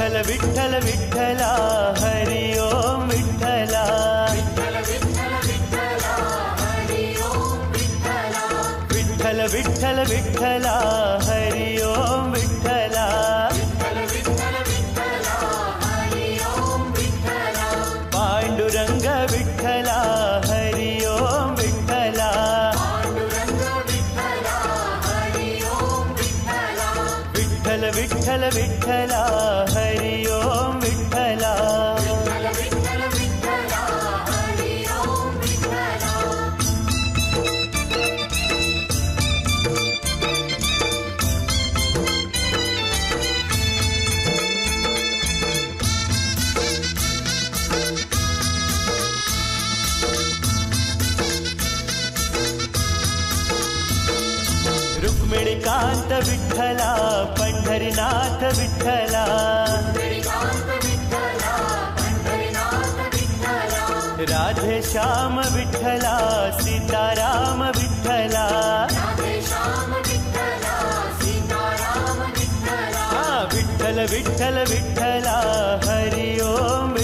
विठ्ठल विठ्ठल विठ्ठला हरि ओम विठ्ठला विठ्ठल विठ्ठल विठ्ठला हरि ओम विठ्ठला पांडुरंग विठ्ठला हरि ओम विठ्ठला विठ्ठल विठ्ठल विठ्ठला रुक्मिणीकांत विठ्ठला पंढरीनाथ विठ्ठला. राधे श्याम विठ्ठला सीताराम विठ्ठला. हा विठ्ठल विठ्ठल विठ्ठला. हरि ओम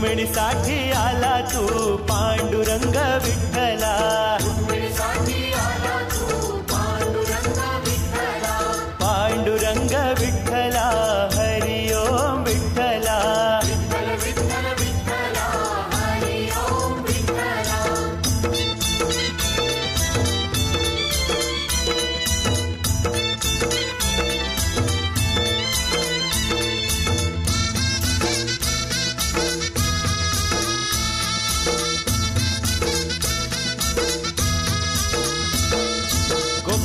रुक्मिणीसाठी आला तू पांडुरंग विठ्ठला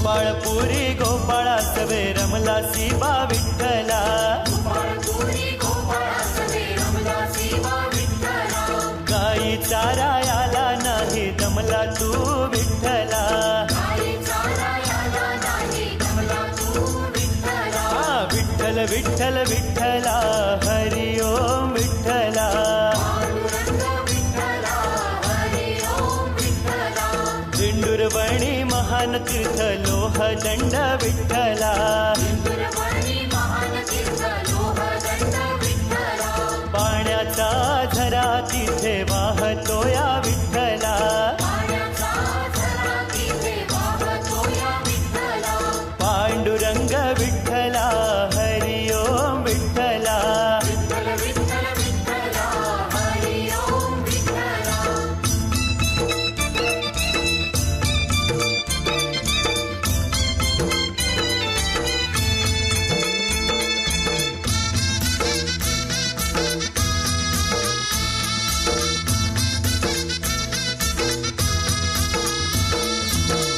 गोपाळपुरी गोपाळा सवे रमला शिबा विठ्ठला. गाई चारायाला नाही दमला तू विठ्ठला. विठ्ठल विठ्ठल विठ्ठला. हरि ओम विठ्ठला. கண்டவிட்ட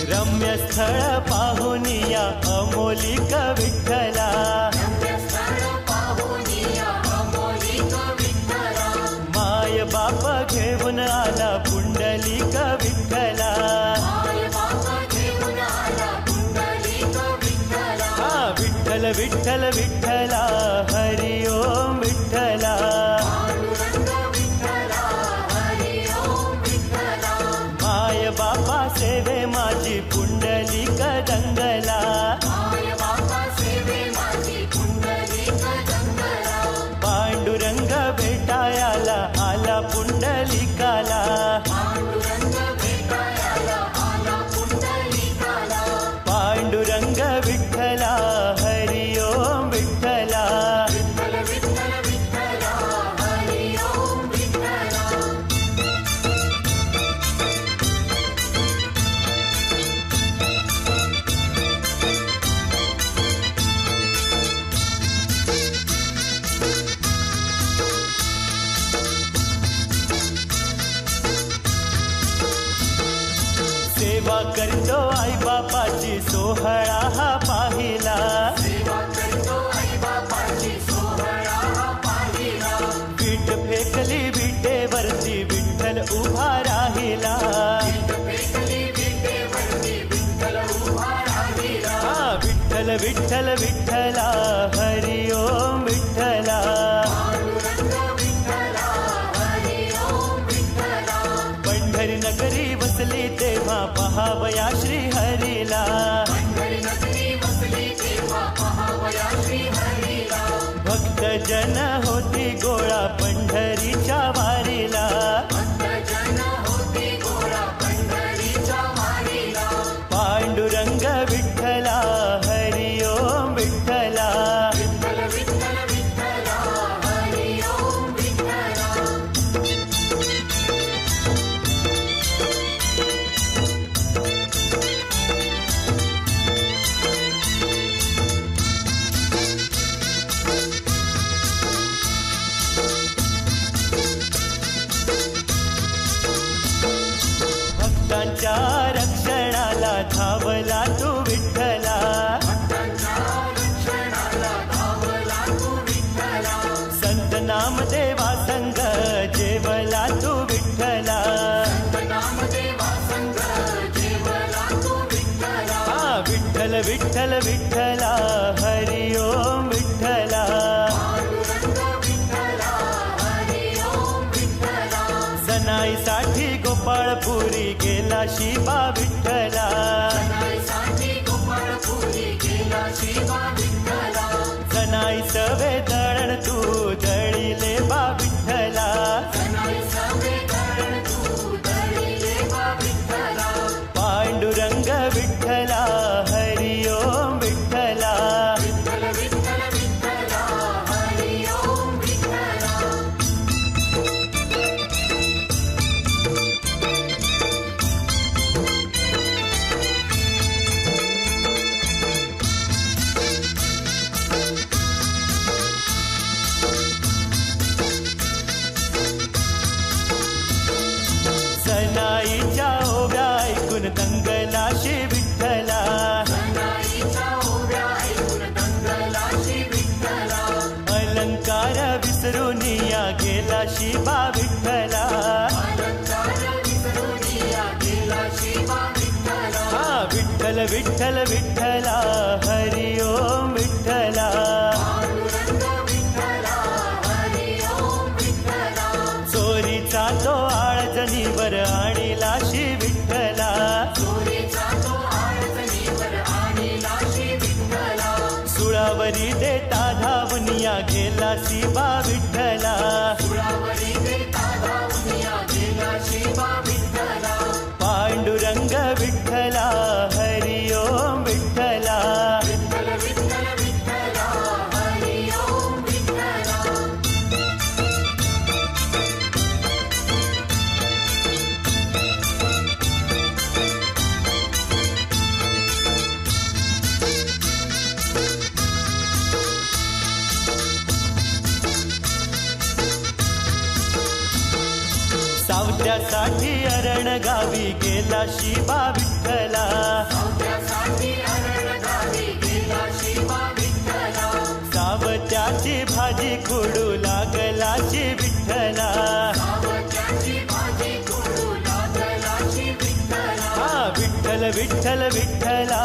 रम्य स्थळ पाहुनिया या अमोलिक विठ्ठला. माय बाप घेऊन आला पुंडलिक विठ्ठला. हा विठ्ठल विठ्ठल विठ्ठला. हरि विठ्ठल. सोहळा हा पाहिला. बीट फेकली विटेवरती विठ्ठल उभा राहिला. विठ्ठल विठ्ठल विठ्ठला हरी ಜನ भक्तांच्या रक्षणाला धावला तू विठ्ठला. संत नामदेवा संग जेवला तू विठ्ठला. हा विठ्ठल विठ्ठल. विठ्ठल विठ्ठला हरि ओम विठ्ठला. चोरीचा तो आळजणीवर आणिला शि विठ्ठला. सुळावरी देता धावनिया गेला शिवा विठ्ठला. सौद्यासाठी अरण गावी गेला शिवा विठ्ठला. सावत्याची भाजी खोडू लागला विठ्ठला. हा विठ्ठल विठ्ठल विठ्ठला.